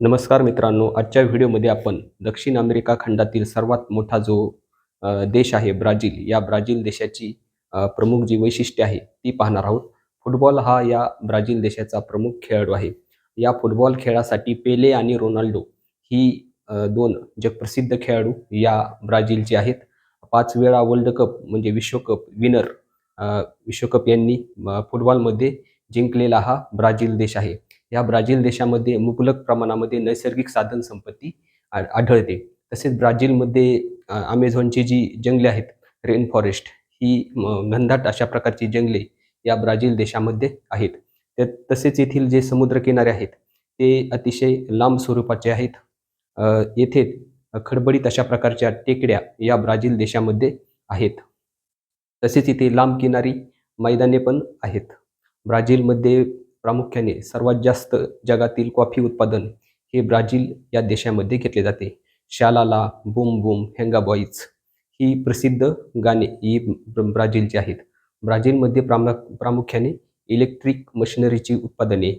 नमस्कार मित्रांनो आजच्या व्हिडिओमध्ये आपण दक्षिण अमेरिका खंडातील सर्वात मोठा जो देश आहे ब्राझील या ब्राझील देशाची प्रमुख जी वैशिष्ट्ये आहे ती पाहणार आहोत. फुटबॉल हा या ब्राझील देशाचा प्रमुख खेळाडू आहे. या फुटबॉल खेळासाठी पेले आणि रोनाल्डो ही दोन जगप्रसिद्ध खेळाडू या ब्राझीलचे आहेत. पाच वेळा वर्ल्ड कप म्हणजे विश्वकप विनर विश्वकप यांनी फुटबॉलमध्ये जिंकलेला हा ब्राझील देश आहे. या ब्राझील देशामध्ये मुबलक प्रमाणामध्ये नैसर्गिक साधन संपत्ती आढळते. तसेच ब्राझीलमध्ये अमेझॉनची जी जंगले आहेत रेन फॉरेस्ट ही घनदाट अशा प्रकारची जंगले या ब्राझील देशामध्ये आहेत. तर तसेच येथील जे समुद्रकिनारे आहेत ते अतिशय लांब स्वरूपाचे आहेत. येथे खडबडीत अशा प्रकारच्या टेकड्या या ब्राझील देशामध्ये आहेत. तसेच इथे लांब किनारी मैदाने पण आहेत. ब्राझीलमध्ये प्रामुख्याने सर्वात जास्त जगातील कॉफी उत्पादन हे ब्राझील या देशामध्ये घेतले जाते. शालाला बुम बुम हँगा बॉईज ही प्रसिद्ध गाणे ही ब्राझीलची आहेत. ब्राझीलमध्ये प्रामा प्रामुख्याने इलेक्ट्रिक मशिनरीची उत्पादने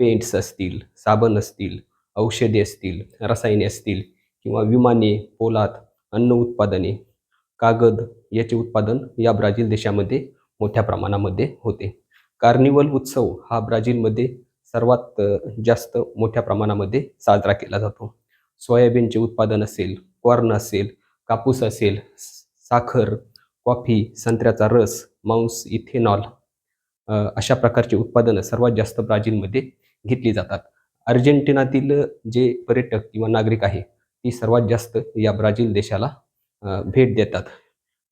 पेंट्स असतील साबण असतील औषधे असतील रसायने असतील किंवा विमाने पोलाद अन्न उत्पादने कागद याचे उत्पादन या ब्राझील देशामध्ये मोठ्या प्रमाणामध्ये होते. कार्निवल उत्सव हा ब्राझीलमध्ये सर्वात जास्त मोठ्या प्रमाणामध्ये साजरा केला जातो. सोयाबीनचे उत्पादन असेल कॉर्न असेल कापूस असेल साखर कॉफी संत्र्याचा रस मांस इथेनॉल अशा प्रकारची उत्पादनं सर्वात जास्त ब्राझीलमध्ये घेतली जातात. अर्जेंटिनातील जे पर्यटक किंवा नागरिक आहे ती सर्वात जास्त या ब्राझील देशाला भेट देतात.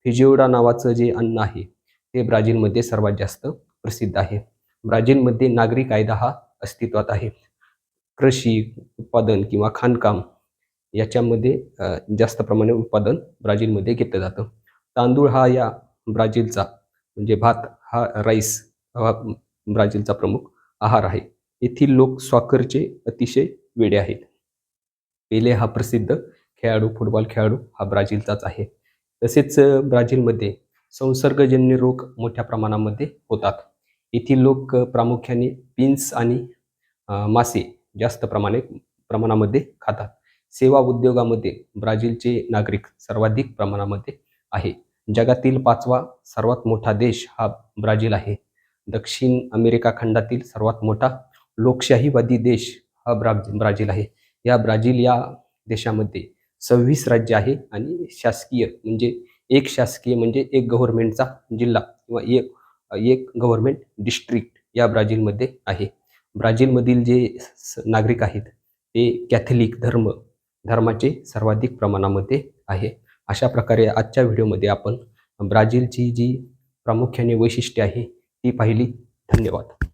फिजिओडा नावाचं जे अन्न आहे ते ब्राझीलमध्ये सर्वात जास्त प्रसिद्ध आहे. ब्राझीलमध्ये नागरी कायदा हा अस्तित्वात आहे. कृषी उत्पादन किंवा खाणकाम याच्यामध्ये जास्त प्रमाणे उत्पादन ब्राझीलमध्ये घेतलं जातं. तांदूळ हा या ब्राझीलचा म्हणजे भात हा राईस हा ब्राझीलचा प्रमुख आहार आहे. येथील लोक स्वाकरचे अतिशय वेडे आहेत. पेले हा प्रसिद्ध खेळाडू फुटबॉल खेळाडू हा ब्राझीलचाच आहे. तसेच ब्राझीलमध्ये संसर्गजन्य रोग मोठ्या प्रमाणामध्ये होतात. येथील लोक प्रामुख्याने पिन्स आणि मासे जास्त प्रमाणे प्रमाणामध्ये खातात. सेवा उद्योगामध्ये ब्राझीलचे नागरिक सर्वाधिक प्रमाणामध्ये आहे. जगातील पाचवा सर्वात मोठा देश हा ब्राझील आहे. दक्षिण अमेरिका खंडातील सर्वात मोठा लोकशाहीवादी देश हा ब्रा ब्राझील आहे. या ब्राझील या देशामध्ये सव्वीस राज्य आहे आणि शासकीय म्हणजे एक शासकीय म्हणजे एक गव्हर्नमेंटचा जिल्हा किंवा एक एक गव्हर्नमेंट डिस्ट्रिक्ट या ब्राझीलमध्ये आहे. ब्राझीलमधील जे स- नागरिक आहेत ते कॅथलिक धर्म धर्माचे सर्वाधिक प्रमाणामध्ये आहे. अशा प्रकारे आजच्या व्हिडिओमध्ये आपण ब्राझीलची जी प्रामुख्याने वैशिष्ट्ये आहे ती पाहिली. धन्यवाद.